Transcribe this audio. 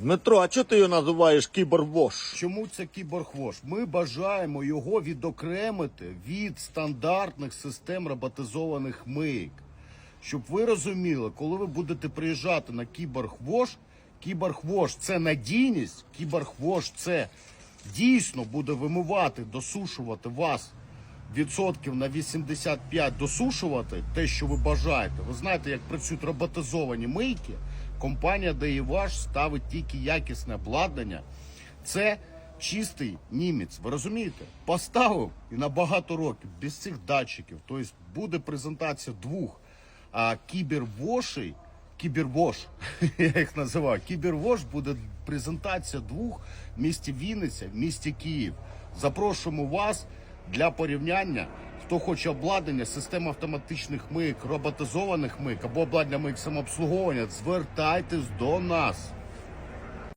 Дмитро, а чого ти його називаєш кібервош? Чому це кіборгвош? Ми бажаємо його відокремити від стандартних систем роботизованих мийк. Щоб ви розуміли, коли ви будете приїжджати на кіборгвош, кіборгвош це надійність, кіборгвош це дійсно буде вимивати, досушувати вас відсотків на 85 досушувати те, що ви бажаєте. Ви знаєте, як працюють роботизовані мийки. Компанія DEVASH ставить тільки якісне обладнання. Це чистий німець. Ви розумієте? Поставив і на багато років без цих датчиків. Тобто буде презентація двох а, кібервошей. Кібервош, я їх називаю. Кібервош буде презентація двох в місті Вінниця, в місті Київ. Запрошуємо вас для порівняння. Хто хоче обладнання, систем автоматичних мийк, роботизованих мийк або обладнання мийк самообслуговування, звертайтесь до нас.